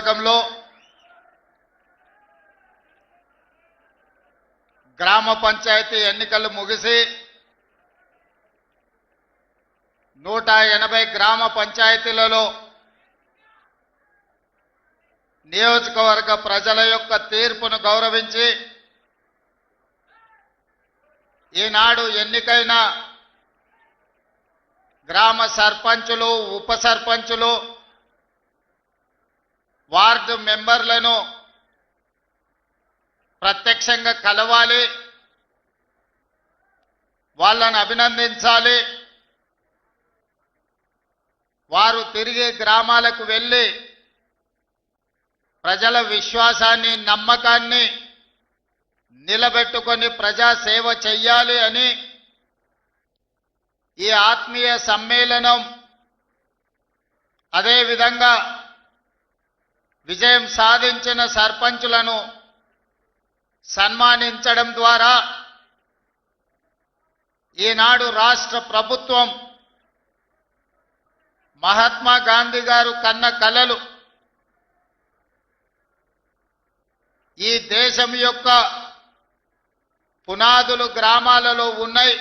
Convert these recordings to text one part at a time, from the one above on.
వర్గంలో గ్రామ పంచాయతీ ఎన్నికలు ముగిసి నూట ఎనభై గ్రామ పంచాయతీలలో నియోజకవర్గ ప్రజల యొక్క తీర్పును గౌరవించి ఈనాడు ఎన్నికైన గ్రామ సర్పంచులు ఉప సర్పంచులు వార్డు మెంబర్లను ప్రత్యక్షంగా కలవాలి. వాళ్ళను అభినందించాలి. వారు తిరిగి గ్రామాలకు వెళ్ళి ప్రజల విశ్వాసాన్ని నమ్మకాన్ని నిలబెట్టుకొని ప్రజా సేవ చెయ్యాలి అని ఈ ఆత్మీయ సమ్మేళనం అదేవిధంగా విజయం సాధించిన సర్పంచులను సన్మానించడం ద్వారా ఈనాడు రాష్ట్ర ప్రభుత్వం మహాత్మా గాంధీ గారు కన్న కలలు ఈ దేశం యొక్క పునాదులు గ్రామాలలో ఉన్నాయి.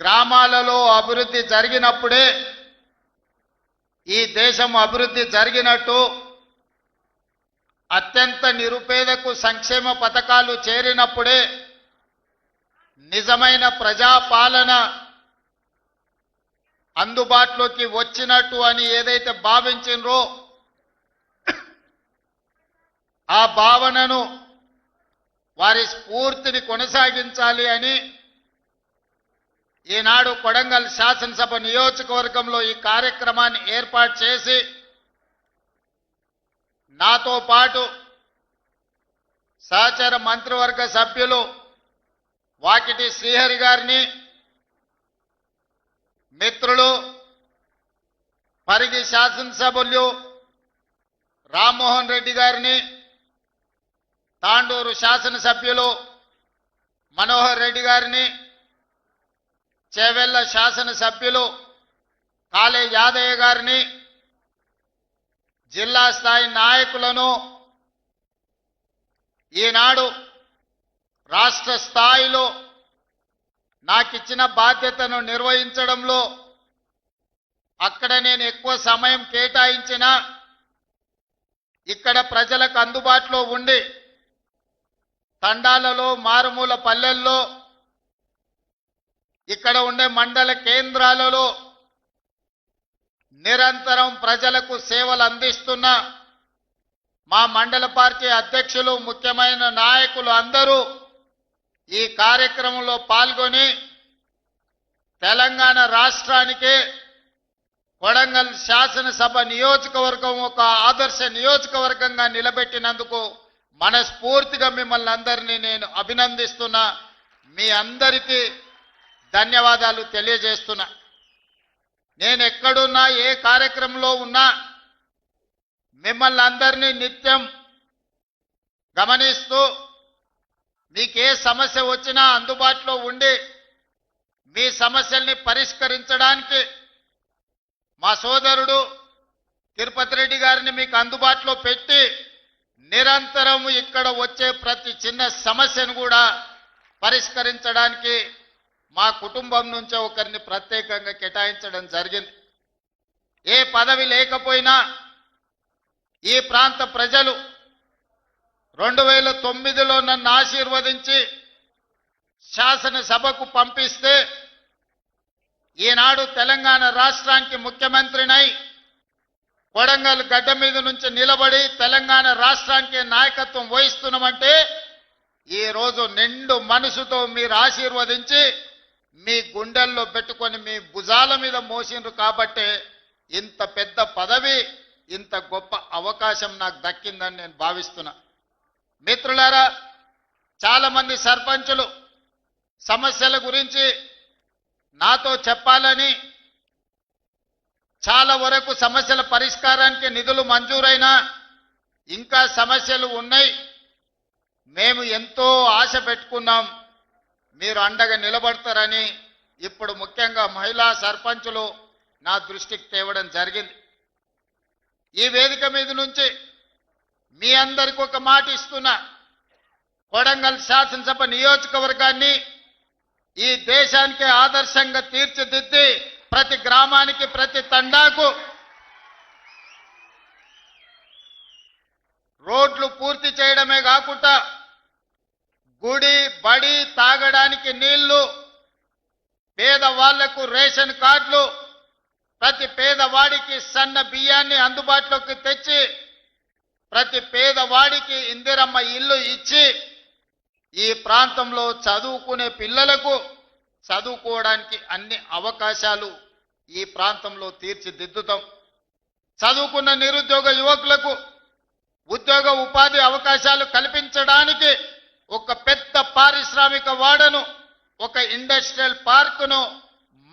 గ్రామాలలో అభివృద్ధి జరిగినప్పుడే ఈ దేశం అభివృద్ధి జరిగినట్టు అత్యంత నిరుపేదకు సంక్షేమ పథకాలు చేరినప్పుడే నిజమైన ప్రజాపాలన అందుబాటులోకి వచ్చినట్టు అని ఏదైతే భావించినరో ఆ భావనను వారి స్ఫూర్తిని కొనసాగించాలి అని ఈనాడు కొడంగల్ శాసనసభ నియోజకవర్గంలో ఈ కార్యక్రమాన్ని ఏర్పాటు చేసి నాతో పాటు సహచర మంత్రివర్గ సభ్యులు వాకిటి శ్రీహరి గారిని మిత్రులు పరిగి శాసనసభ్యులు రామ్మోహన్ రెడ్డి గారిని తాండూరు శాసనసభ్యులు మనోహర్ రెడ్డి గారిని చేవెళ్ళ శాసనసభ్యులు కాళే యాదయ్య గారిని జిల్లా స్థాయి నాయకులను ఈనాడు రాష్ట్ర స్థాయిలో నాకిచ్చిన బాధ్యతను నిర్వహించడంలో అక్కడ నేను ఎక్కువ సమయం కేటాయించిన ఇక్కడ ప్రజలకు అందుబాటులో ఉండి తండాలలో మారుమూల పల్లెల్లో ఇక్కడ ఉండే మండల కేంద్రాలలో నిరంతరం ప్రజలకు సేవలు అందిస్తున్న మా మండల పార్టీ అధ్యక్షులు ముఖ్యమైన నాయకులు అందరూ ఈ కార్యక్రమంలో పాల్గొని తెలంగాణ రాష్ట్రానికి కొడంగల్ శాసనసభ నియోజకవర్గం ఒక ఆదర్శ నియోజకవర్గంగా నిలబెట్టినందుకు మనస్ఫూర్తిగా మిమ్మల్ని అందరినీ నేను అభినందిస్తున్నా. మీ అందరికీ ధన్యవాదాలు తెలియజేస్తున్నా. నేను ఎక్కడున్నా ఏ కార్యక్రమంలో ఉన్నా మిమ్మల్ని అందరినీ నిత్యం గమనిస్తూ మీకు ఏ సమస్య వచ్చినా అందుబాటులో ఉండి మీ సమస్యల్ని పరిష్కరించడానికి మా సోదరుడు తిరుపతి రెడ్డి గారిని మీకు అందుబాటులో పెట్టి నిరంతరం ఇక్కడ వచ్చే ప్రతి చిన్న సమస్యను కూడా పరిష్కరించడానికి మా కుటుంబం నుంచే ఒకరిని ప్రత్యేకంగా కేటాయించడం జరిగింది. ఏ పదవి లేకపోయినా ఈ ప్రాంత ప్రజలు రెండు వేల తొమ్మిదిలో నన్ను ఆశీర్వదించి శాసనసభకు పంపిస్తే ఈనాడు తెలంగాణ రాష్ట్రానికి ముఖ్యమంత్రినై కొడంగల్ గడ్డ మీద నుంచి నిలబడి తెలంగాణ రాష్ట్రానికి నాయకత్వం వహిస్తున్నామంటే ఈ రోజు నిండు మనసుతో మీరు ఆశీర్వదించి మీ గుండెల్లో పెట్టుకొని మీ భుజాల మీద మోసిండ్రు కాబట్టే ఇంత పెద్ద పదవి ఇంత గొప్ప అవకాశం నాకు దక్కిందని నేను భావిస్తున్నా. మిత్రులారా చాలామంది సర్పంచులు సమస్యల గురించి నాతో చెప్పాలని చాలా వరకు సమస్యల పరిష్కారానికి నిధులు మంజూరైనా ఇంకా సమస్యలు ఉన్నాయి. మేము ఎంతో ఆశ పెట్టుకున్నాం. మీరు అండగా నిలబడతారని ఇప్పుడు ముఖ్యంగా మహిళా సర్పంచులు నా దృష్టికి తేవడం జరిగింది. ఈ వేదిక మీద నుంచి మీ అందరికి ఒక మాట ఇస్తున్నా. కొడంగల్ శాసనసభ నియోజకవర్గాన్ని ఈ దేశానికి ఆదర్శంగా తీర్చిదిద్ది ప్రతి గ్రామానికి ప్రతి తండాకు రోడ్లు పూర్తి చేయడమే కాకుండా గుడి బడి తాగడానికి నీళ్ళు పేదవాళ్ళకు రేషన్ కార్డులు ప్రతి పేదవాడికి సన్న బియ్యాన్ని అందుబాటులోకి తెచ్చి ప్రతి పేదవాడికి ఇందిరమ్మ ఇల్లు ఇచ్చి ఈ ప్రాంతంలో చదువుకునే పిల్లలకు చదువుకోవడానికి అన్ని అవకాశాలు ఈ ప్రాంతంలో తీర్చిదిద్దుతాం. చదువుకున్న నిరుద్యోగ యువకులకు ఉద్యోగ ఉపాధి అవకాశాలు కల్పించడానికి ఒక పెద్ద పారిశ్రామిక వాడను ఒక ఇండస్ట్రియల్ పార్కును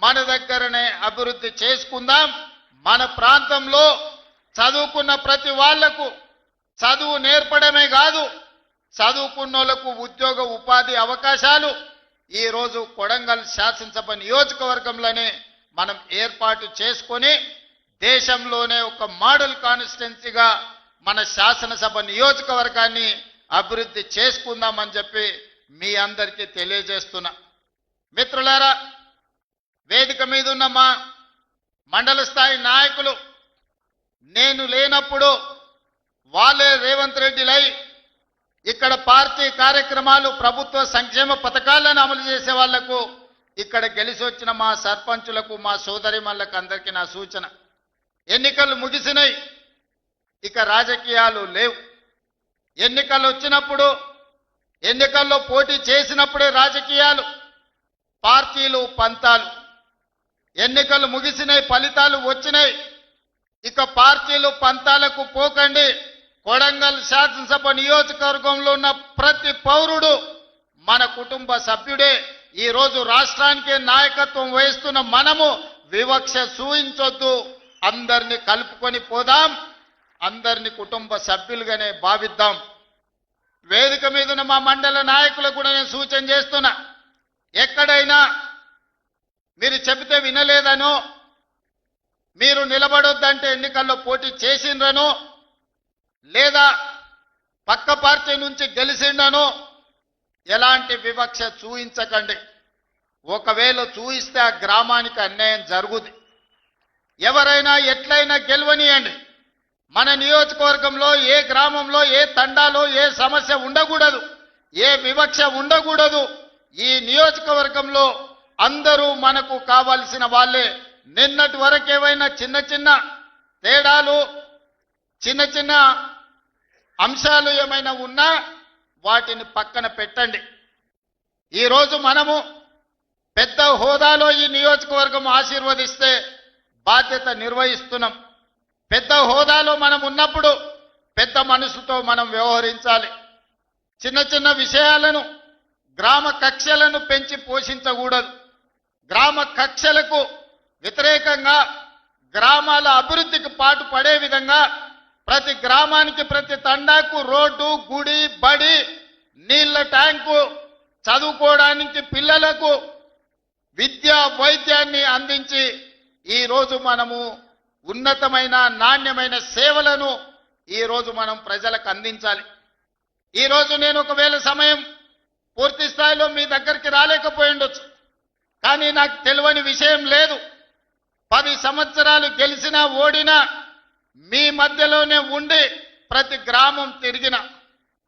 మన దగ్గరనే అభివృద్ధి చేసుకుందాం. మన ప్రాంతంలో చదువుకున్న ప్రతి వాళ్ళకు చదువు నేర్పడమే కాదు చదువుకున్నోళ్ళకు ఉద్యోగ ఉపాధి అవకాశాలు. ఈరోజు కొడంగల్ శాసనసభ నియోజకవర్గంలోనే మనం ఏర్పాటు చేసుకొని దేశంలోనే ఒక మోడల్ కాన్స్టిట్యున్సీగా మన శాసనసభ నియోజకవర్గాన్ని అభివృద్ధి చేసుకుందామని చెప్పి మీ అందరికీ తెలియజేస్తున్నా. మిత్రులారా వేదిక మీద ఉన్న మా మండల స్థాయి నాయకులు నేను లేనప్పుడు వాళ్ళే రేవంత్ రెడ్డిలై ఇక్కడ పార్టీ కార్యక్రమాలు ప్రభుత్వ సంక్షేమ పథకాలను అమలు చేసే వాళ్ళకు ఇక్కడ గెలిచి వచ్చిన మా సర్పంచులకు మా సోదరిమల్లకు అందరికీ నా సూచన. ఎన్నికలు ముగిసినాయి ఇక రాజకీయాలు లేవు. ఎన్నికలు వచ్చినప్పుడు ఎన్నికల్లో పోటీ చేసినప్పుడే రాజకీయాలు పార్టీలు పంతాలు. ఎన్నికలు ముగిసినాయి ఫలితాలు వచ్చినాయి ఇక పార్టీలు పంతాలకు పోకండి. కొడంగల్ శాసనసభ నియోజకవర్గంలో ఉన్న ప్రతి పౌరుడు మన కుటుంబ సభ్యుడే. ఈరోజు రాష్ట్రానికి నాయకత్వం వహిస్తున్న మనము వివక్ష చూయించొద్దు అందరిని కలుపుకొని పోదాం. అందరిని కుటుంబ సభ్యులుగానే భావిద్దాం. వేదిక మీద ఉన్న మా మండల నాయకులకు కూడా నేను సూచన చేస్తున్నా. ఎక్కడైనా మీరు చెబితే వినలేదనో మీరు నిలబడొద్దంటే ఎన్నికల్లో పోటీ చేసిండ్రనో లేదా పక్క పార్టీ నుంచి గెలిచిండనో ఎలాంటి వివక్ష చూయించకండి. ఒకవేళ చూయిస్తే ఆ గ్రామానికి అన్యాయం జరుగుద్ది. ఎవరైనా ఎట్లయినా గెలవనియండి. మన నియోజకవర్గంలో ఏ గ్రామంలో ఏ తండాలో ఏ సమస్య ఉండకూడదు ఏ వివక్ష ఉండకూడదు. ఈ నియోజకవర్గంలో అందరూ మనకు కావాల్సిన వాళ్ళే. నిన్నటి వరకు ఏవైనా చిన్న చిన్న తేడాలు చిన్న చిన్న అంశాలు ఏమైనా ఉన్నా వాటిని పక్కన పెట్టండి. ఈరోజు మనము పెద్ద హోదాలో ఈ నియోజకవర్గం ఆశీర్వదిస్తే బాధ్యత నిర్వహిస్తున్నాం. పెద్ద హోదాలో మనం ఉన్నప్పుడు పెద్ద మనసుతో మనం వ్యవహరించాలి. చిన్న చిన్న విషయాలను గ్రామ కక్షలను పెంచి పోషించకూడదు. గ్రామ కక్షలకు వ్యతిరేకంగా గ్రామాల అభివృద్ధికి పాటు పడే విధంగా ప్రతి గ్రామానికి ప్రతి తండాకు రోడ్డు గుడి బడి నీళ్ళ ట్యాంకు చదువుకోవడానికి పిల్లలకు విద్య వైద్యాన్ని అందించి ఈరోజు మనము ఉన్నతమైన నాణ్యమైన సేవలను ఈ రోజు మనం ప్రజలకు అందించాలి. ఈరోజు నేను ఒకవేళ సమయం పూర్తి స్థాయిలో మీ దగ్గరికి రాలేకపోయి ఉండొచ్చు కానీ నాకు తెలియని విషయం లేదు. పది సంవత్సరాలు గెలిచినా ఓడినా మీ మధ్యలోనే ఉండి ప్రతి గ్రామం తిరిగిన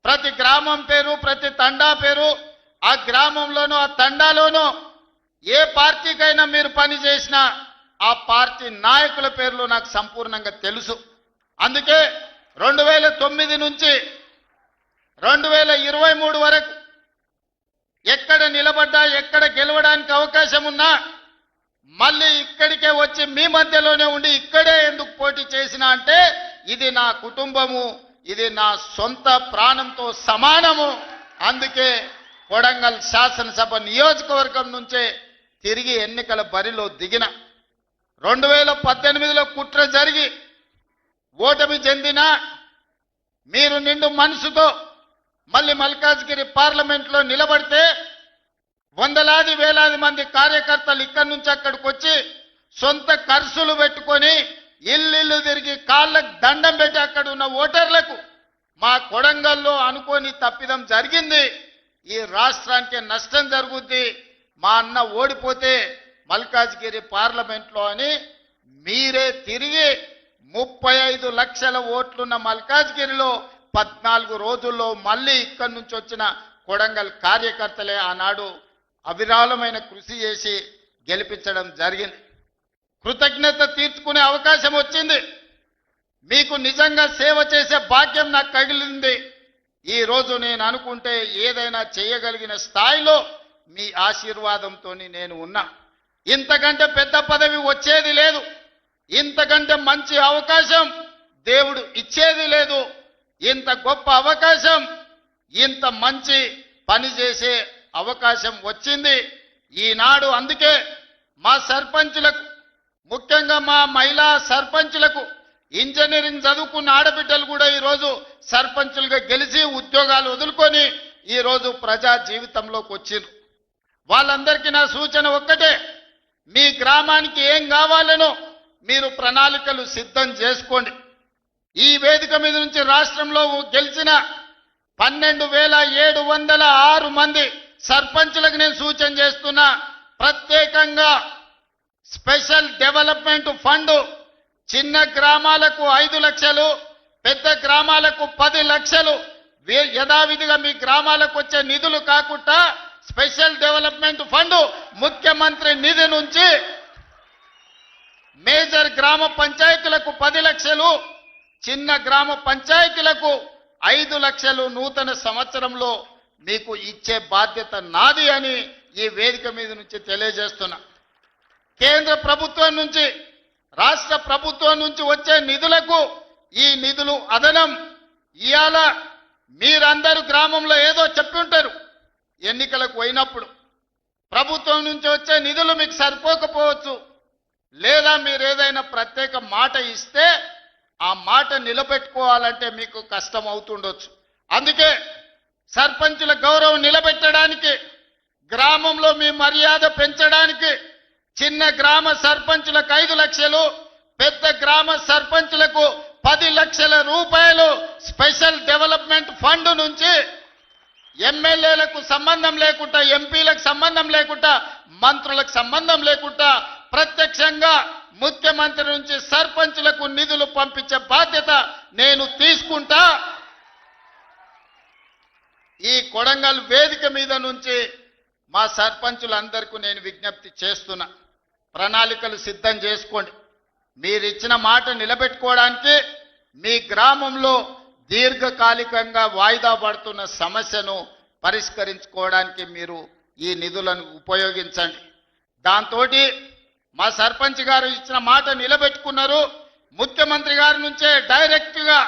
ప్రతి గ్రామం పేరు ప్రతి తండా పేరు ఆ గ్రామంలోనూ ఆ తండాలోనూ ఏ పార్టీకైనా మీరు పని చేసినా ఆ పార్టీ నాయకుల పేర్లు నాకు సంపూర్ణంగా తెలుసు. అందుకే రెండు వేల తొమ్మిది నుంచి రెండు వేల ఇరవై మూడు వరకు ఎక్కడ నిలబడ్డా ఎక్కడ గెలవడానికి అవకాశం ఉన్నా మళ్ళీ ఇక్కడికే వచ్చి మీ మధ్యలోనే ఉండి ఇక్కడే ఎందుకు పోటీ చేసిన అంటే ఇది నా కుటుంబము ఇది నా సొంత ప్రాణంతో సమానము. అందుకే కొడంగల్ శాసనసభ నియోజకవర్గం నుంచే తిరిగి ఎన్నికల బరిలో దిగిన. రెండు వేల పద్దెనిమిదిలో కుట్ర జరిగి ఓటమి చెందిన మీరు నిండు మనసుతో మళ్ళీ మల్కాజ్గిరి పార్లమెంట్లో నిలబడితే వందలాది వేలాది మంది కార్యకర్తలు ఇక్కడి నుంచి అక్కడికి వచ్చి సొంత ఖర్చులు పెట్టుకొని ఇల్లు తిరిగి కాళ్ళకు దండం పెట్టి అక్కడ ఉన్న ఓటర్లకు మా కొడంగల్లో అనుకోని తప్పిదం జరిగింది. ఈ రాష్ట్రానికి నష్టం జరుగుద్ది. మా అన్న ఓడిపోతే మల్కాజ్గిరి పార్లమెంట్లో అని మీరే తిరిగి ముప్పై ఐదు లక్షల ఓట్లున్న మల్కాజ్గిరిలో పద్నాలుగు రోజుల్లో మళ్ళీ ఇక్కడి నుంచి వచ్చిన కొడంగల్ కార్యకర్తలే ఆనాడు అవిరాళమైన కృషి చేసి గెలిపించడం జరిగింది. కృతజ్ఞత తీర్చుకునే అవకాశం వచ్చింది. మీకు నిజంగా సేవ చేసే భాగ్యం నాకు కగిలింది. ఈ రోజు నేను అనుకుంటే ఏదైనా చేయగలిగిన స్థాయిలో మీ ఆశీర్వాదంతో నేను ఉన్నా. ఇంతకంటే పెద్ద పదవి వచ్చేది లేదు. ఇంతకంటే మంచి అవకాశం దేవుడు ఇచ్చేది లేదు. ఇంత గొప్ప అవకాశం ఇంత మంచి పని చేసే అవకాశం వచ్చింది. ఈనాడు అందుకే మా సర్పంచులకు ముఖ్యంగా మా మహిళా సర్పంచులకు ఇంజనీరింగ్ చదువుకున్న ఆడబిడ్డలు కూడా ఈరోజు సర్పంచులుగా గెలిచి ఉద్యోగాలు వదులుకొని ఈరోజు ప్రజా జీవితంలోకి వచ్చిండ్రు వాళ్ళందరికీ నా సూచన ఒక్కటే మీ గ్రామానికి ఏం కావాలనో మీరు ప్రణాళికలు సిద్ధం చేసుకోండి. ఈ వేదిక మీద నుంచి రాష్ట్రంలో గెలిచిన పన్నెండు వేల ఏడు వందల ఆరు మంది సర్పంచులకు నేను సూచన చేస్తున్నా. ప్రత్యేకంగా స్పెషల్ డెవలప్మెంట్ ఫండ్ చిన్న గ్రామాలకు ఐదు లక్షలు పెద్ద గ్రామాలకు పది లక్షలు. వే- యథావిధిగా మీ గ్రామాలకు వచ్చే నిధులు కాకుండా స్పెషల్ డెవలప్మెంట్ ఫండ్ ముఖ్యమంత్రి నిధి నుంచి మేజర్ గ్రామ పంచాయతీలకు పది లక్షలు చిన్న గ్రామ పంచాయతీలకు ఐదు లక్షలు నూతన సంవత్సరంలో మీకు ఇచ్చే బాధ్యత నాది అని ఈ వేదిక మీద నుంచి తెలియజేస్తున్నా. కేంద్ర ప్రభుత్వం నుంచి రాష్ట్ర ప్రభుత్వం నుంచి వచ్చే నిధులకు ఈ నిధులు అదనం. ఇవాళ మీరందరూ గ్రామంలో ఏదో చెప్పి ఉంటారు ఎన్నికలకు పోయినప్పుడు ప్రభుత్వం నుంచి వచ్చే నిధులు మీకు సరిపోకపోవచ్చు. లేదా మీరు ఏదైనా ప్రత్యేక మాట ఇస్తే ఆ మాట నిలబెట్టుకోవాలంటే మీకు కష్టం అవుతుండొచ్చు. అందుకే సర్పంచుల గౌరవం నిలబెట్టడానికి గ్రామంలో మీ మర్యాద పెంచడానికి చిన్న గ్రామ సర్పంచులకు ఐదు లక్షలు పెద్ద గ్రామ సర్పంచులకు పది లక్షల రూపాయలు స్పెషల్ డెవలప్మెంట్ ఫండ్ నుంచి ఎమ్మెల్యేలకు సంబంధం లేకుండా ఎంపీలకు సంబంధం లేకుండా మంత్రులకు సంబంధం లేకుండా ప్రత్యక్షంగా ముఖ్యమంత్రి నుంచి సర్పంచులకు నిధులు పంపించే బాధ్యత నేను తీసుకుంటా. ఈ కొడంగల్ వేదిక మీద నుంచి మా సర్పంచులందరికీ నేను విజ్ఞప్తి చేస్తున్నా. ప్రణాళికలు సిద్ధం చేసుకోండి. మీరిచ్చిన మాట నిలబెట్టుకోవడానికి మీ గ్రామంలో దీర్ఘకాలికంగా వాయిదా పడుతున్న సమస్యను పరిష్కరించుకోవడానికి మీరు ఈ నిధులను ఉపయోగించండి. దాంతో మా సర్పంచ్ గారు ఇచ్చిన మాట నిలబెట్టుకున్నారు. ముఖ్యమంత్రి గారి నుంచే డైరెక్ట్గా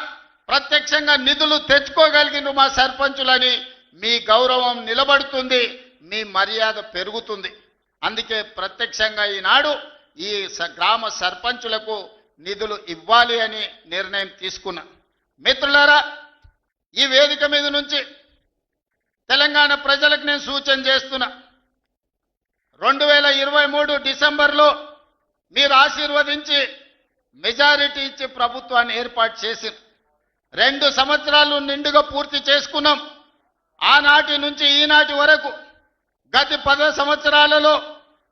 ప్రత్యక్షంగా నిధులు తెచ్చుకోగలిగిన మా సర్పంచులని మీ గౌరవం నిలబడుతుంది మీ మర్యాద పెరుగుతుంది. అందుకే ప్రత్యక్షంగా ఈనాడు ఈ స- గ్రామ సర్పంచులకు నిధులు ఇవ్వాలి అని నిర్ణయం తీసుకున్నా. మిత్రులారా ఈ వేదిక మీద నుంచి తెలంగాణ ప్రజలకు నేను సూచన చేస్తున్నా రెండు వేల ఇరవై మూడు డిసెంబర్లో మీరు ఆశీర్వదించి మెజారిటీ ఇచ్చి ప్రభుత్వాన్ని ఏర్పాటు చేసి రెండు సంవత్సరాలు నిండుగా పూర్తి చేసుకున్నాం. ఆనాటి నుంచి ఈనాటి వరకు గత పద సంవత్సరాలలో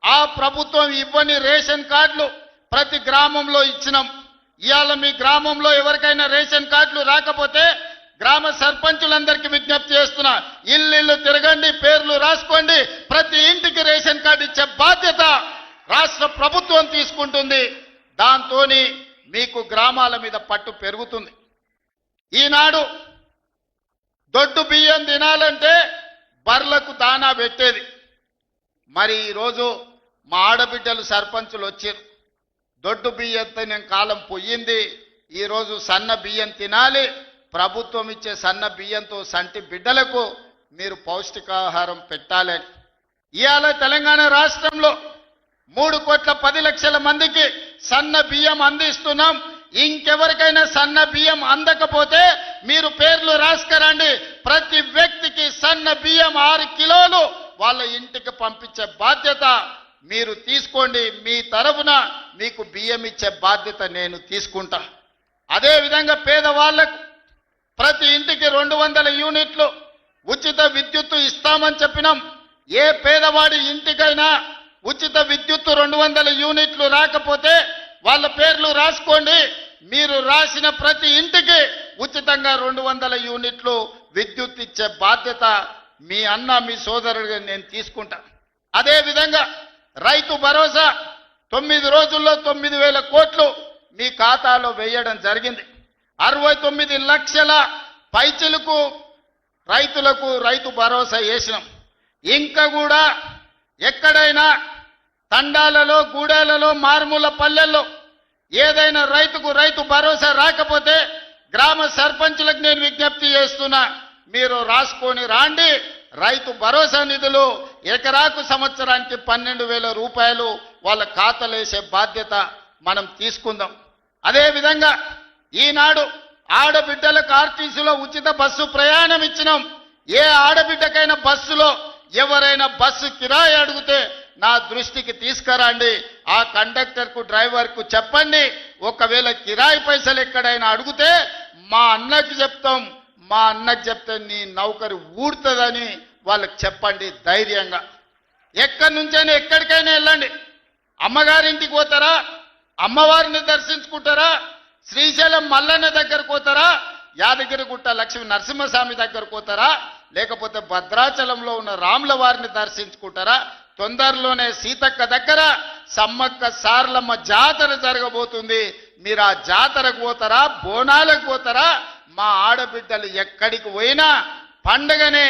ఆ ప్రభుత్వం ఇవ్వని రేషన్ కార్డులు ప్రతి గ్రామంలో ఇచ్చినాం. ఇవాళ మీ గ్రామంలో ఎవరికైనా రేషన్ కార్డులు రాకపోతే గ్రామ సర్పంచులందరికీ విజ్ఞప్తి చేస్తున్నా ఇల్లు తిరగండి పేర్లు రాసుకోండి ప్రతి ఇంటికి రేషన్ కార్డు ఇచ్చే బాధ్యత రాష్ట్ర ప్రభుత్వం తీసుకుంటుంది. దాంతో మీకు గ్రామాల మీద పట్టు పెరుగుతుంది. ఈనాడు దొడ్డు బియ్యం తినాలంటే బర్లకు దానా పెట్టేది. మరి ఈరోజు మా ఆడబిడ్డలు సర్పంచులు వచ్చారు. దొడ్డు బియ్యం తినే కాలం పొయ్యింది ఈరోజు సన్న బియ్యం తినాలి. ప్రభుత్వం ఇచ్చే సన్న బియ్యంతో సంటి బిడ్డలకు మీరు పౌష్టికాహారం పెట్టాలి. ఇవాళ తెలంగాణ రాష్ట్రంలో మూడు కోట్ల పది లక్షల మందికి సన్న బియ్యం అందిస్తున్నాం. ఇంకెవరికైనా సన్న బియ్యం అందకపోతే మీరు పేర్లు రాసుకరండి. ప్రతి వ్యక్తికి సన్న బియ్యం ఆరు కిలోలు వాళ్ళ ఇంటికి పంపించే బాధ్యత మీరు తీసుకోండి మీ తరఫున మీకు బియ్యం ఇచ్చే బాధ్యత నేను తీసుకుంటా. అదే విధంగా పేదవాళ్ళకు ప్రతి ఇంటికి రెండు వందల యూనిట్లు ఉచిత విద్యుత్తు ఇస్తామని చెప్పినాం. ఏ పేదవాడి ఇంటికైనా ఉచిత విద్యుత్తు రెండు వందల యూనిట్లు రాకపోతే వాళ్ళ పేర్లు రాసుకోండి. మీరు రాసిన ప్రతి ఇంటికి ఉచితంగా రెండు వందల యూనిట్లు విద్యుత్ ఇచ్చే బాధ్యత మీ అన్న మీ సోదరుడిగా నేను తీసుకుంటా. అదే విధంగా రైతు భరోసా. తొమ్మిది రోజుల్లో తొమ్మిది వేల కోట్లు మీ ఖాతాలో వేయడం జరిగింది. అరవై తొమ్మిది లక్షల పైచలకు రైతులకు రైతు భరోసా వేసినాం. ఇంకా కూడా ఎక్కడైనా తండాలలో గూడాలలో మారుమూల పల్లెల్లో ఏదైనా రైతుకు రైతు భరోసా రాకపోతే గ్రామ సర్పంచులకు నేను విజ్ఞప్తి చేస్తున్నా మీరు రాసుకొని రాండి. రైతు భరోసా నిధులు ఎకరాకు సంవత్సరానికి పన్నెండు వేల రూపాయలు వాళ్ళ ఖాతాలేసే బాధ్యత మనం తీసుకుందాం. అదేవిధంగా ఈనాడు ఆడబిడ్డలకు ఆర్టీసీలో ఉచిత బస్సు ప్రయాణం ఇచ్చినాం. ఏ ఆడబిడ్డకైనా బస్సులో ఎవరైనా బస్సు కిరాయి అడిగితే నా దృష్టికి తీసుకురండి. ఆ కండక్టర్కు డ్రైవర్కు చెప్పండి. ఒకవేళ కిరాయి పైసలు ఎక్కడైనా అడిగితే మా అన్నకి చెప్తాం. మా అన్నకు చెప్తే నీ నౌకరి ఊడుతుందని వాళ్ళకి చెప్పండి ధైర్యంగా. ఎక్కడి నుంచైనా ఎక్కడికైనా వెళ్ళండి. అమ్మగారింటికి పోతారా? అమ్మవారిని దర్శించుకుంటారా? శ్రీశైలం మల్లన్న దగ్గరకు పోతారా? యాదగిరిగుట్ట లక్ష్మీ నరసింహస్వామి దగ్గరకు పోతారా? లేకపోతే భద్రాచలంలో ఉన్న రాముల వారిని దర్శించుకుంటారా? తొందరలోనే సీతక్క దగ్గర సమ్మక్క సార్లమ్మ జాతర జరగబోతుంది. మీరు ఆ జాతరకు పోతారా? బోనాలకు పోతారా? మా ఆడబిడ్డలు ఎక్కడికి పోయినా పండగనే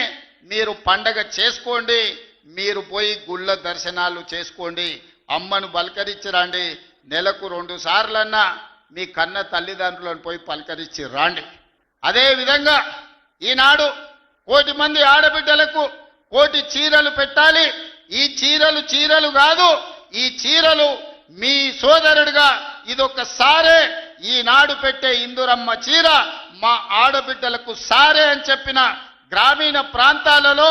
మీరు పండగ చేసుకోండి మీరు పోయి గుళ్ళ దర్శనాలు చేసుకోండి అమ్మను పలకరించి రండి నెలకు రెండు సార్లన్నా మీ కన్న తల్లిదండ్రులను పోయి పలకరించి రాండి. అదేవిధంగా ఈనాడు కోటి మంది ఆడబిడ్డలకు కోటి చీరలు పెట్టాలి. ఈ చీరలు చీరలు కాదు ఈ చీరలు మీ సోదరుడిగా ఇదొక్కసారే ఈనాడు పెట్టే ఇందురమ్మ చీర మా ఆడబిడ్డలకు సారే అని చెప్పిన గ్రామీణ ప్రాంతాలలో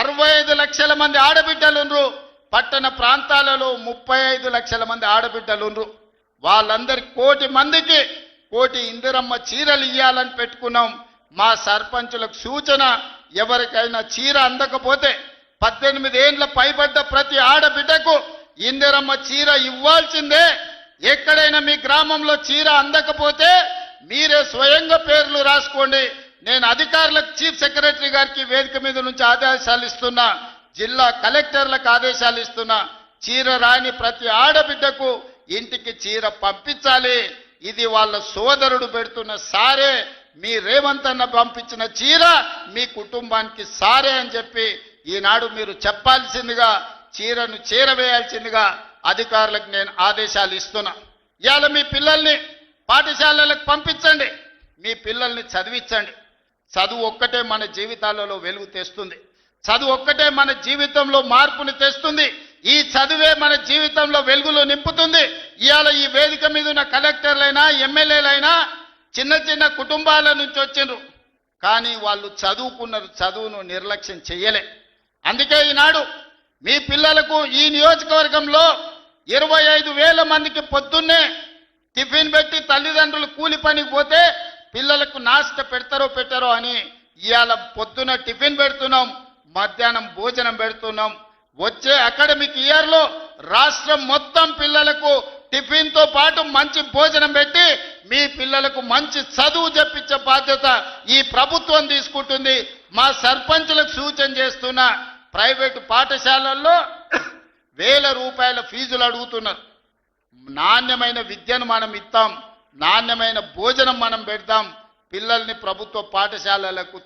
అరవై ఐదు లక్షల మంది ఆడబిడ్డలుండ్రు. పట్టణ ప్రాంతాలలో ముప్పై ఐదు లక్షల మంది ఆడబిడ్డలుండ్రు. వాళ్ళందరి కోటి మందికి కోటి ఇందిరమ్మ చీరలు ఇయ్యాలని పెట్టుకున్నాం. మా సర్పంచులకు సూచన ఎవరికైనా చీర అందకపోతే పద్దెనిమిది ఏండ్ల పైబడ్డ ప్రతి ఆడబిడ్డకు ఇందిరమ్మ చీర ఇవ్వాల్సిందే. ఎక్కడైనా మీ గ్రామంలో చీర అందకపోతే మీరే స్వయంగా పేర్లు రాసుకోండి. నేను అధికారులకు చీఫ్ సెక్రటరీ గారికి వేదిక మీద నుంచి ఆదేశాలు ఇస్తున్నా. జిల్లా కలెక్టర్లకు ఆదేశాలు ఇస్తున్నా. చీర రాని ప్రతి ఆడబిడ్డకు ఇంటికి చీర పంపించాలి. ఇది వాళ్ళ సోదరుడు పెడుతున్న సారే. మీ రేవంత్ అన్న పంపించిన చీర మీ కుటుంబానికి సారే అని చెప్పి ఈనాడు మీరు చెప్పాల్సిందిగా చీరను చేరవేయాల్సిందిగా అధికారులకు నేను ఆదేశాలు ఇస్తున్నా. ఇవాళ మీ పిల్లల్ని పాఠశాలలకు పంపించండి. మీ పిల్లల్ని చదివించండి. చదువు ఒక్కటే మన జీవితాలలో వెలుగు తెస్తుంది. చదువు ఒక్కటే మన జీవితంలో మార్పుని తెస్తుంది. ఈ చదువే మన జీవితంలో వెలుగులో నింపుతుంది. ఇవాళ ఈ వేదిక మీద ఉన్న కలెక్టర్లైనా ఎమ్మెల్యేలైనా చిన్న చిన్న కుటుంబాల నుంచి వచ్చిండ్రు. కానీ వాళ్ళు చదువుకున్నారు చదువును నిర్లక్ష్యం చెయ్యలే అందుకే ఈనాడు మీ పిల్లలకు ఈ నియోజకవర్గంలో ఇరవై ఐదు వేల మందికి పొద్దున్నే టిఫిన్ పెట్టి తల్లిదండ్రులు కూలి పనికి పోతే పిల్లలకు నాస్త పెడతారో పెట్టారో అని ఇవాళ పొద్దున టిఫిన్ పెడుతున్నాం మధ్యాహ్నం భోజనం పెడుతున్నాం. వచ్చే అకాడమిక్ ఇయర్లో రాష్ట్రం మొత్తం పిల్లలకు టిఫిన్తో పాటు మంచి భోజనం పెట్టి మీ పిల్లలకు మంచి చదువు చెప్పించే బాధ్యత ఈ ప్రభుత్వం తీసుకుంటుంది. మా సర్పంచులకు సూచన చేస్తున్న ప్రైవేటు పాఠశాలల్లో వేల రూపాయల ఫీజులు అడుగుతున్నారు. నాణ్యమైన విద్యను మనం ఇస్తాం నాణ్యమైన భోజనం మనం పెడతాం పిల్లల్ని ప్రభుత్వ పాఠశాలలకు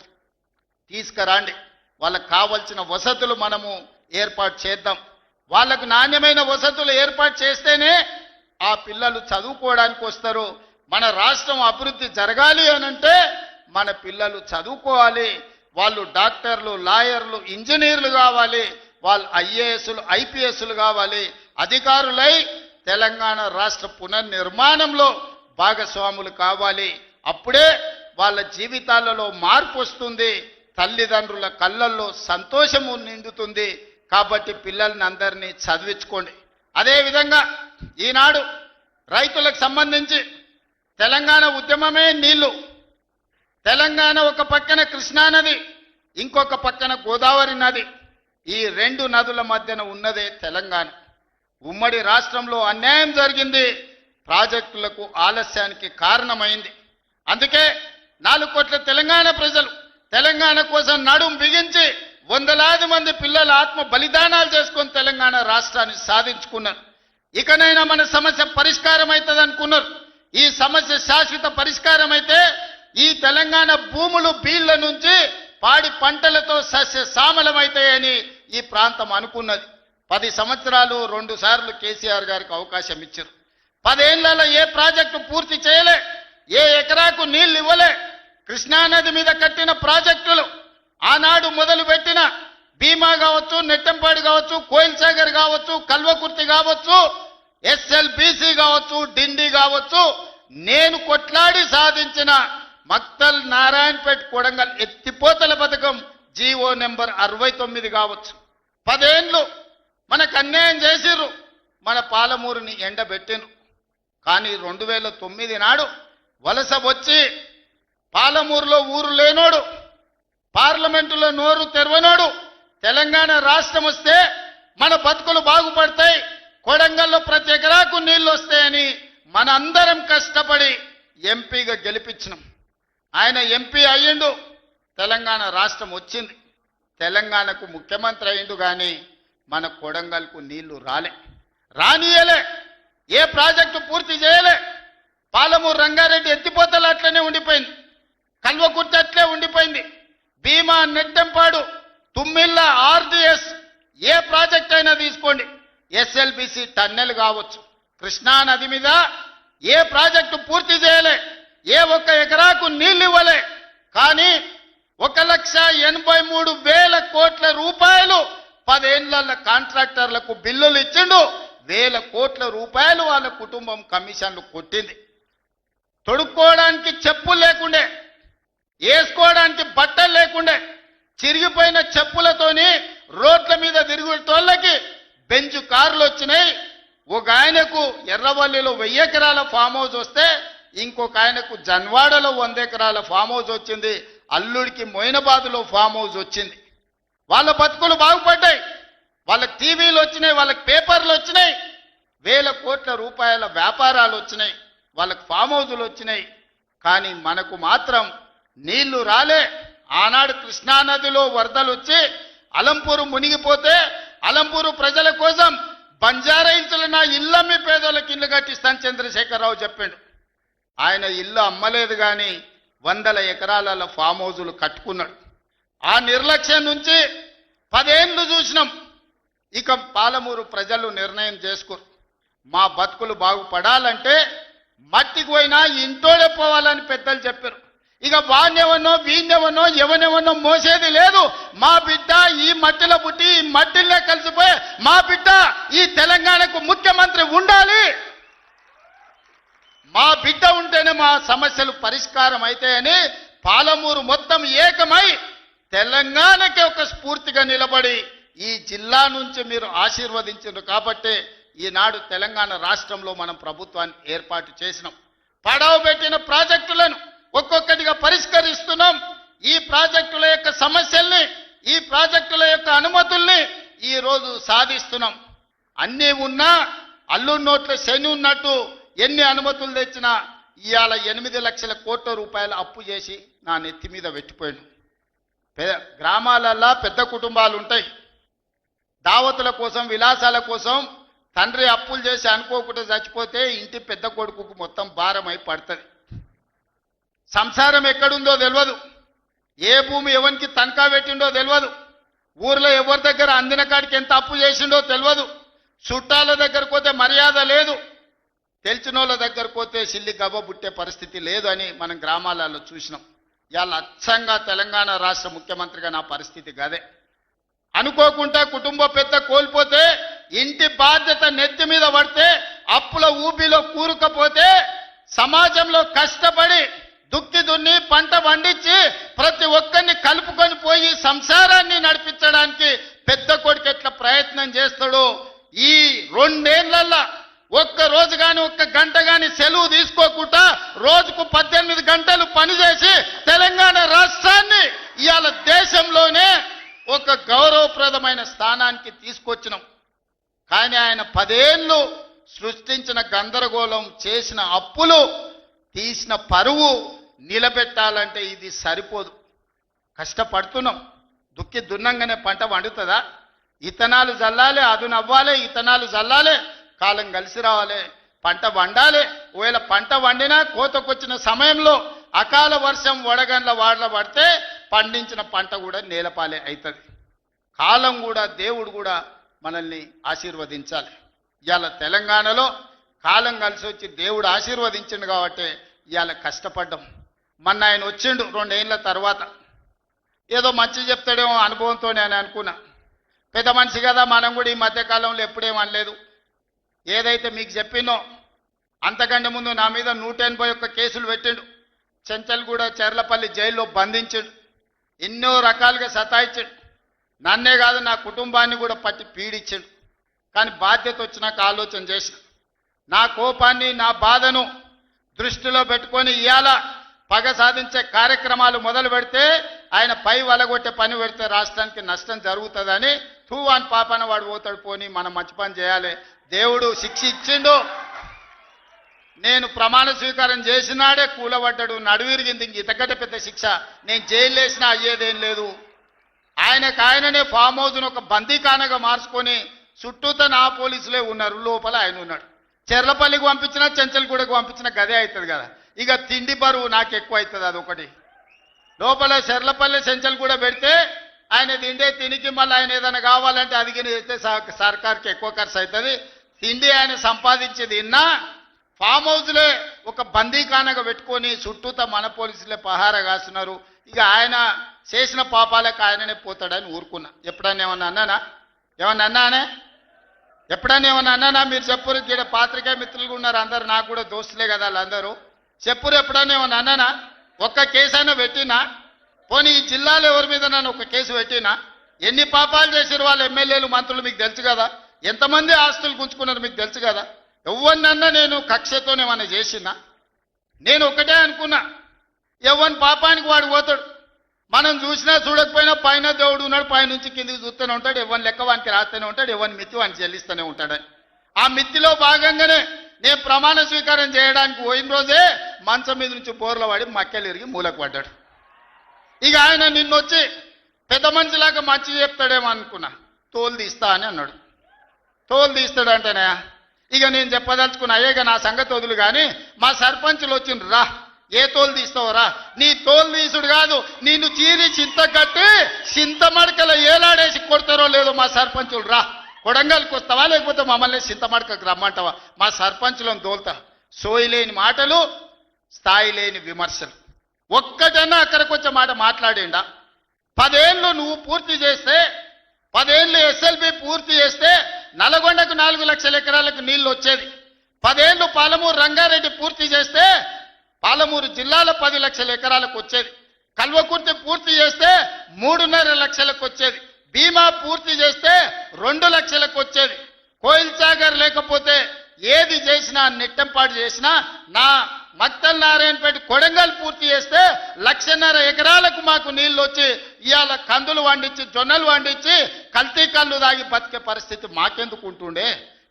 తీసుకురండి. వాళ్ళకు కావలసిన వసతులు మనము ఏర్పాటు చేద్దాం. వాళ్ళకు నాణ్యమైన వసతులు ఏర్పాటు చేస్తేనే ఆ పిల్లలు చదువుకోవడానికి వస్తారు. మన రాష్ట్రం అభివృద్ధి జరగాలి అనంటే మన పిల్లలు చదువుకోవాలి. వాళ్ళు డాక్టర్లు లాయర్లు ఇంజనీర్లు కావాలి. వాళ్ళు ఐఏఎస్లు ఐపీఎస్లు కావాలి. అధికారులై తెలంగాణ రాష్ట్ర పునర్నిర్మాణంలో భాగస్వాములు కావాలి. అప్పుడే వాళ్ళ జీవితాలలో మార్పు వస్తుంది. తల్లిదండ్రుల కళ్ళల్లో సంతోషము నిండుతుంది. కాబట్టి పిల్లల్ని అందరినీ చదివించుకోండి. అదేవిధంగా ఈనాడు రైతులకు సంబంధించి తెలంగాణ ఉద్యమమే నీళ్ళు. తెలంగాణ ఒక పక్కన కృష్ణా నది ఇంకొక పక్కన గోదావరి నది. ఈ రెండు నదుల మధ్యన ఉన్నదే తెలంగాణ. ఉమ్మడి రాష్ట్రంలో అన్యాయం జరిగింది. ప్రాజెక్టులకు ఆలస్యానికి కారణమైంది. అందుకే నాలుగు కోట్ల తెలంగాణ ప్రజలు తెలంగాణ కోసం నడుం బిగించి వందలాది మంది పిల్లల ఆత్మ బలిదానాలు చేసుకొని తెలంగాణ రాష్ట్రాన్ని సాధించుకున్నారు. ఇకనైనా మన సమస్య పరిష్కారం అవుతుంది అనుకున్నారు ఈ సమస్య శాశ్వత పరిష్కారం అయితే ఈ తెలంగాణ భూములు బీళ్ళ నుంచి పాడి పంటలతో సస్య సామలమైతాయని ఈ ప్రాంతం అనుకున్నది. పది సంవత్సరాలు రెండు సార్లు కేసీఆర్ గారికి అవకాశం ఇచ్చారు. పదేళ్ళలో ఏ ప్రాజెక్టు పూర్తి చేయలే ఏ ఎకరాకు నీళ్ళు ఇవ్వలే కృష్ణానది మీద కట్టిన ప్రాజెక్టులు ఆనాడు మొదలు పెట్టిన భీమా కావచ్చు నెట్టంపాడు కావచ్చు కోయిల్ సాగర్ కావచ్చు కల్వకుర్తి కావచ్చు ఎస్ఎల్బిసి కావచ్చు డిండి కావచ్చు నేను కొట్లాడి సాధించిన మక్తల్ నారాయణపేట్ కొడంగల్ ఎత్తిపోతల పథకం జీవో నెంబర్ అరవై తొమ్మిది కావచ్చు. పదేండ్లు మనకు అన్యాయం చేసిర్రు. మన పాలమూరుని ఎండబెట్టిండ్రు కానీ రెండు వేల తొమ్మిది నాడు వలస వచ్చి పాలమూరులో ఊరు లేనోడు పార్లమెంటులో నోరు తెరవనోడు తెలంగాణ రాష్ట్రం వస్తే మన బతుకులు బాగుపడతాయి కొడంగల్లో ప్రతి ఎకరాకు నీళ్ళు వస్తాయని మనందరం కష్టపడి ఎంపీగా గెలిపించినాం. ఆయన ఎంపీ అయ్యిండు తెలంగాణ రాష్ట్రం వచ్చింది. తెలంగాణకు ముఖ్యమంత్రి అయ్యిండు కానీ మన కొడంగల్కు నీళ్ళు రాలే. రానియలే ఏ ప్రాజెక్టు పూర్తి చేయలే. పాలమూరు రంగారెడ్డి ఎత్తిపోతలు అట్లనే ఉండిపోయింది. కల్వకుర్తి అట్లే ఉండిపోయింది. భీమా నెట్టెంపాడు తుమ్మిళ్ళ ఆర్డిఎస్. ఏ ప్రాజెక్ట్ అయినా తీసుకోండి. ఎస్ఎల్బిసి టన్నెల్ కావచ్చు. కృష్ణా నది మీద ఏ ప్రాజెక్టు పూర్తి చేయలే. ఏ ఒక్క ఎకరాకు నీళ్ళు ఇవ్వలే కానీ ఒక లక్ష ఎనభై మూడు వేల కోట్ల రూపాయలు పదేళ్ళ కాంట్రాక్టర్లకు బిల్లులు ఇచ్చిండు వేల కోట్ల రూపాయలు వాళ్ళ కుటుంబం కమిషన్లు కొట్టింది. తొడుక్కోవడానికి చెప్పులు లేకుండే వేసుకోవడానికి బట్టలు లేకుండే చిరిగిపోయిన చెప్పులతోని రోడ్ల మీద తిరుగుతోళ్ళకి బెంచ్ కార్లు వచ్చినాయి. ఒక ఆయనకు ఎర్రవల్లిలో వెయ్యి ఎకరాల ఫామ్ హౌస్ వస్తే ఇంకొక ఆయనకు జన్వాడలో వంద ఎకరాల ఫామ్ హౌస్ వచ్చింది. అల్లుడికి మొయినబాదులో ఫామ్ హౌస్ వచ్చింది. వాళ్ళ బతుకులు బాగుపడ్డాయి. వాళ్ళకి టీవీలు వచ్చినాయి వాళ్ళకి పేపర్లు వచ్చినాయి. వేల కోట్ల రూపాయల వ్యాపారాలు వచ్చినాయి. వాళ్ళకి ఫామ్ హౌజులు వచ్చినాయి. కానీ మనకు మాత్రం నీళ్ళు రాలే. ఆనాడు కృష్ణానదిలో వరదలు వచ్చి అలంపూరు మునిగిపోతే అలంపూరు ప్రజల కోసం బంజారా నా ఇల్లమ్మి పేదోళ్ళకి ఇల్లు కట్టిస్తాను చంద్రశేఖరరావు చెప్పాడు. ఆయన ఇల్లు అమ్మలేదు కానీ వందల ఎకరాల ఫామ్ హౌజులు కట్టుకున్నాడు. ఆ నిర్లక్ష్యం నుంచి పదేళ్ళు చూసినాం. ఇక పాలమూరు ప్రజలు నిర్ణయం చేసుకోరు. మా బతుకులు బాగుపడాలంటే మట్టికి పోయినా ఇంటోడే పోవాలని పెద్దలు చెప్పారు. ఇక వాణ్యవనో వీణ్యవనో ఎవనెవనో మోసేది లేదు. మా బిడ్డ ఈ మట్టిలో పుట్టి ఈ మట్టిలో కలిసిపోయి మా బిడ్డ ఈ తెలంగాణకు ముఖ్యమంత్రి ఉండాలి. మా బిడ్డ ఉంటేనే మా సమస్యలు పరిష్కారం అవుతాయని పాలమూరు మొత్తం ఏకమై తెలంగాణకి ఒక స్ఫూర్తిగా నిలబడి ఈ జిల్లా నుంచి మీరు ఆశీర్వదించారు కాబట్టే ఈనాడు తెలంగాణ రాష్ట్రంలో మనం ప్రభుత్వాన్ని ఏర్పాటు చేసినాం. పడవ పెట్టిన ప్రాజెక్టులను ఒక్కొక్కటిగా పరిష్కరిస్తున్నాం. ఈ ప్రాజెక్టుల యొక్క సమస్యల్ని ఈ ప్రాజెక్టుల యొక్క అనుమతుల్ని ఈ రోజు సాధిస్తున్నాం. అన్నీ ఉన్నా అల్లు నోట్ల శని ఉన్నట్టు ఎన్ని అనుమతులు తెచ్చినా ఇవాళ ఎనిమిది లక్షల కోట్ల రూపాయలు అప్పు చేసి నా నెత్తి మీద పెట్టిపోయాను. గ్రామాలల్లో పెద్ద కుటుంబాలు ఉంటాయి దావతుల కోసం విలాసాల కోసం తండ్రి అప్పులు చేసి అనుకోకుండా చచ్చిపోతే ఇంటి పెద్ద కొడుకుకు మొత్తం భారం అయి పడుతుంది. సంసారం ఎక్కడుందో తెలియదు ఏ భూమి ఎవరికి తనఖా పెట్టిండో తెలియదు ఊర్లో ఎవరి దగ్గర అందిన కాడికి ఎంత అప్పు చేసిండో తెలియదు చుట్టాల దగ్గరకు పోతే మర్యాద లేదు. తెలిసిన వాళ్ళ దగ్గరకు పోతే సిల్లి గబ్బ పుట్టే పరిస్థితి లేదు అని మనం గ్రామాలలో చూసినాం. ఇవాళ అచ్చంగా తెలంగాణ రాష్ట్ర ముఖ్యమంత్రిగా నా పరిస్థితి గదే. అనుకోకుండా కుటుంబ పెద్ద కోల్పోతే ఇంటి బాధ్యత నెత్తి మీద పడితే అప్పుల ఊబిలో కూరుకపోతే సమాజంలో కష్ట దుక్కి దున్ని పంట పండించి ప్రతి ఒక్కరిని కలుపుకొని పోయి సంసారాన్ని నడిపించడానికి పెద్ద కొడుకు ఎట్లా ప్రయత్నం చేస్తాడో ఈ రెండేళ్ళలో ఒక్క రోజు కానీ ఒక్క గంట కానీ సెలవు తీసుకోకుండా రోజుకు పద్దెనిమిది గంటలు పనిచేసి తెలంగాణ రాష్ట్రాన్ని ఇవాళ దేశంలోనే ఒక గౌరవప్రదమైన స్థానానికి తీసుకొచ్చినాం కానీ ఆయన పదేళ్ళు సృష్టించిన గందరగోళం చేసిన అప్పులు తీసిన పరువు నిలబెట్టాలంటే ఇది సరిపోదు. కష్టపడుతున్నాం. దుక్కి దున్నంగానే పంట వండుతుందా? ఇతనాలు జల్లాలి అదును అవ్వాలి ఇతనాలు జల్లాలి కాలం కలిసి రావాలి పంట వండాలి. ఒకవేళ పంట వండినా కోతకొచ్చిన సమయంలో అకాల వర్షం వడగండ్ల వాడల పడితే పండించిన పంట కూడా నేలపాలే అవుతుంది కాలం కూడా దేవుడు కూడా మనల్ని ఆశీర్వదించాలి. ఇవాళ తెలంగాణలో కాలం కలిసి వచ్చి దేవుడు ఆశీర్వదించిండు కాబట్టి ఇవాళ కష్టపడ్డాం. మొన్న ఆయన వచ్చిండు రెండేళ్ళ తర్వాత. ఏదో మంచి చెప్తాడేమో అనుభవంతో నేను అనుకున్నా. పెద్ద మనిషి కదా మనం కూడా ఈ మధ్యకాలంలో ఎప్పుడేం అనలేదు. ఏదైతే మీకు చెప్పినో అంతకంటే ముందు నా మీద నూట ఎనభై ఒక్క కేసులు పెట్టిండు. చెంచల్గూడ చెర్లపల్లి జైల్లో బంధించాడు. ఎన్నో రకాలుగా సతాయించాడు. నన్నే కాదు నా కుటుంబాన్ని కూడా పట్టి పీడించాడు. కానీ బాధ్యత వచ్చినాక ఆలోచన చేసిన. నా కోపాన్ని నా బాధను దృష్టిలో పెట్టుకొని ఇవాళ పగ సాధించే కార్యక్రమాలు మొదలు పెడితే ఆయన పై వలగొట్టే పని పెడితే రాష్ట్రానికి నష్టం జరుగుతుందని టూ పాపన వాడు పోతాడు పోని మనం మంచి పని చేయాలి. దేవుడు శిక్ష ఇచ్చిండు. నేను ప్రమాణ స్వీకారం చేసినాడే కూలబడ్డాడు నడువిరిగింది ఇంక పెద్ద శిక్ష. నేను జైలు వేసినా అయ్యేదేం లేదు. ఆయనకు ఆయననే ఫామ్ హౌస్ను ఒక బందీకానగా మార్చుకొని చుట్టూత నా పోలీసులే ఉన్నారు లోపల ఆయన ఉన్నాడు. చెర్లపల్లికి పంపించినా చెంచల్గూడకు పంపించిన గదే అవుతుంది కదా. ఇక తిండి బరువు నాకు ఎక్కువ అవుతుంది అది ఒకటి లోపల చెర్లపల్లి చెంచల్గూడ పెడితే ఆయన తిండే తినికి మళ్ళీ ఆయన ఏదైనా కావాలంటే అది చేస్తే సర్కార్కి ఎక్కువ ఖర్చు అవుతుంది. తిండి ఆయన సంపాదించి తిన్నా ఫామ్ హౌస్లే ఒక బందీఖానగా పెట్టుకొని చుట్టూత మన పోలీసులే పహారా కాస్తున్నారు. ఇక ఆయన చేసిన పాపాలకు ఆయననే పోతాడని ఊరుకున్నా. ఎప్పుడైనా ఏమన్నా అన్నానా? ఏమన్నా అన్నానే? ఎప్పుడైనా ఏమన్నా అన్నానా మీరు చెప్పురు ఇక్కడ పాత్రికే మిత్రులు ఉన్నారు అందరు నాకు కూడా దోస్తులే కదా వాళ్ళందరూ చెప్పురు ఎప్పుడైనా ఏమన్నా అన్నానా? ఒక్క కేసు అయినా పెట్టినా? పోనీ ఈ జిల్లాలో ఎవరి మీద నన్ను ఒక కేసు పెట్టినా? ఎన్ని పాపాలు చేసారు వాళ్ళ ఎమ్మెల్యేలు మంత్రులు మీకు తెలుసు కదా? ఎంతమంది ఆస్తులు గుంజుకున్నారు మీకు తెలుసు కదా? ఎవరినన్నా నేను కక్షతోనేమన్నా చేసినా? నేను ఒకటే అనుకున్నా. ఎవరి పాపానికి వాడు పోతాడు? మనం చూసినా చూడకపోయినా పైన దేవుడు ఉన్నాడు పై నుంచి కిందికి చూస్తూనే ఉంటాడు ఎవరిని లెక్క వానికి రాస్తూనే ఉంటాడు ఎవరిని మిత్తి వానికి చెల్లిస్తూనే ఉంటాడని ఆ మిత్తిలో భాగంగానే నేను ప్రమాణ స్వీకారం చేయడానికి పోయిన రోజే మంచం మీద నుంచి బోర్ల పడి మక్కెలు ఇరిగి మూలకు పడ్డాడు. ఇక ఆయన నిన్నొచ్చి పెద్ద మనిషిలాగా మంచి చెప్తాడేమో అనుకున్నా. తోలు తీస్తా అని అన్నాడు. తోలు తీస్తాడంటేనే ఇక నేను చెప్పదలుచుకున్నా అయ్యేగా నా సంగతి వదులు కానీ మా సర్పంచులు వచ్చిండ్రు రా. ఏ తోలు తీస్తావురా? నీ తోలు తీసుడు కాదు నిన్ను చీరి చింత కట్టి చింత మడకల ఏలాడేసి కొడతారో లేదో మా సర్పంచులు రా. కొడంగల్కి వస్తావా లేకపోతే మమ్మల్ని చింత మడకకు రమ్మంటావా? మా సర్పంచులను తోలుతా. సోయి లేని మాటలు స్థాయి లేని విమర్శలు. ఒక్కటన్నా అక్కడికి వచ్చే మాట మాట్లాడిండా? పదేళ్ళు నువ్వు పూర్తి చేస్తే పదేళ్ళు ఎస్ఎల్బి పూర్తి చేస్తే నల్గొండకు నాలుగు లక్షల ఎకరాలకు నీళ్ళు వచ్చేది. పదేళ్ళు పాలమూరు రంగారెడ్డి పూర్తి చేస్తే పాలమూరు జిల్లాలో పది లక్షల ఎకరాలకు వచ్చేది. కల్వకుర్తి పూర్తి చేస్తే మూడున్నర లక్షలకు వచ్చేది. బీమా పూర్తి చేస్తే రెండు లక్షలకు వచ్చేది. కోయిల్ సాగర్ లేకపోతే ఏది చేసినా నెట్టంపాటు చేసినా నా మక్తల్ నారాయణపేట కొడంగల్ పూర్తి చేస్తే లక్షన్నర ఎకరాలకు మాకు నీళ్ళు వచ్చి ఇవాళ కందులు వండించి జొన్నలు వండించి కల్తీ కళ్ళు దాగి బతికే పరిస్థితి మాకెందుకు ఉంటుండే?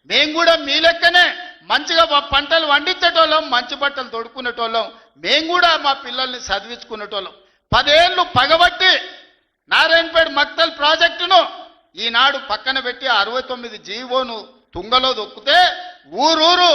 మేము కూడా మీ లెక్కనే మంచిగా పంటలు వండించేటోళ్ళం మంచి బట్టలు తొడుక్కునేటోళ్ళం. మేము కూడా మా పిల్లల్ని చదివించుకునేటోళ్ళం. పదేళ్ళు పగబట్టి నారాయణపేట మక్తల్ ప్రాజెక్టును ఈనాడు పక్కన పెట్టి అరవై తొమ్మిది జీవోను తుంగలో దొక్కితే ఊరూరు